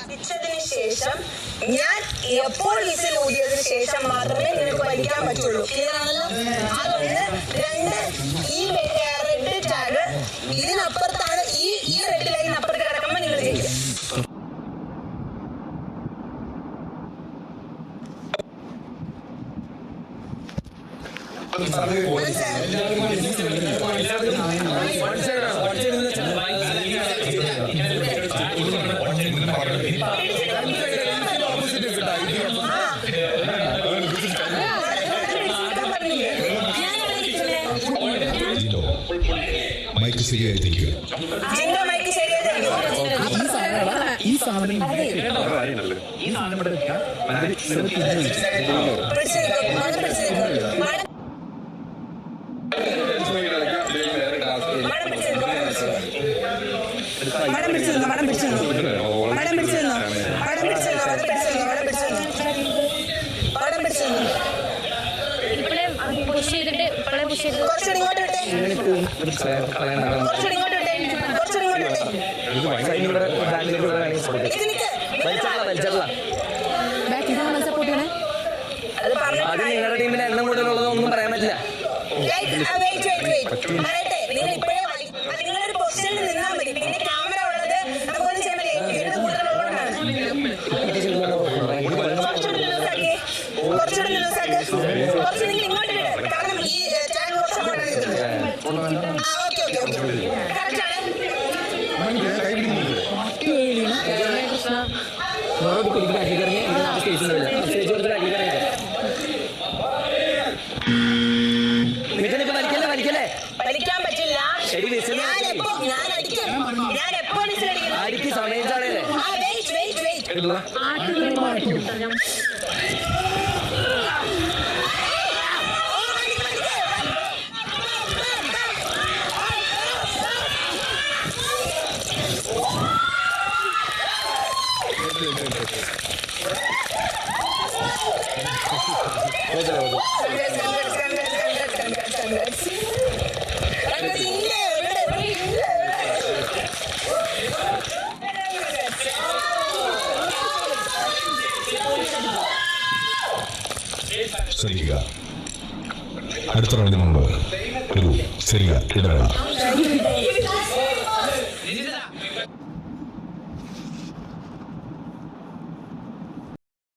വലിച്ചതിന് ശേഷം ഞാൻ എപ്പോൾ വിസിൽ ഊതിയതിനു ശേഷം മാത്രമേ നിനക്ക് വലിക്കാൻ പറ്റുള്ളൂ. ക്ലിയർ ആണല്ലോ അതൊന്ന് രണ്ട് ഈ റെഡ് ടാഗ് ഇതിനപ്പുറത്താണ് ഈ ഈ റെഡ് ലൈൻ അപ്പുറത്ത് കിടക്കുമ്പോൾ നിങ്ങൾ ജയിക്കും. അങ്ങനെ പറയുന്നത് മൈക്ക് ശരിയായി തിരിക്കുക ഈ സാധനം ഈ സാധനം Thank you. പടം പിടിച്ചു നിന്നു പടം പിടിച്ചു നിന്നു പടം പിടിച്ചു നിന്നു പടം പിടിച്ചു നിന്നു പടം പിടിച്ചു നിന്നു പടം പിടിച്ചു നിന്നു പടം പിടിച്ചു നിന്നു കുറച്ചുകൂടി ഇങ്ങോട്ട് വിട്ടേ. കുറച്ചുകൂടി ഇങ്ങോട്ട് വിട്ടേ. കുറച്ചുകൂടി ഇങ്ങോട്ട് വിട്ടേ. അത് നിങ്ങളുടെ ടീമിന് എണ്ണം കൂടുതലുള്ളത് ഒന്നും പറയാൻ പറ്റില്ല. പറയട്ടെ. നിങ്ങൾ ഇപ്പോഴേ നിങ്ങളൊരു കുറച്ച് നിങ്ങൾ ഇങ്ങോട്ട് വരും കാരണം ഈ ചാനൽ കുറച്ച് ഇങ്ങോട്ട് നിൽക്കുന്നത് ആ ഓക്കെ ഓക്കെ ഓക്കെ കറക്റ്റ് ആണ് വലിക്കാൻ പറ്റില്ല ഞാൻ എപ്പോ ഞാൻ അടിക്കും ഞാൻ എപ്പോ വിസിലടിക്കും അടിക്ക് സമയം ആ വെയിറ്റ് വെയിറ്റ് വെയിറ്റ്. ശ്രദ്ധിക്കുക അടുത്ത റൗണ്ടിന് മുമ്പ് ഒരു ചെറിയ ഇടവേള.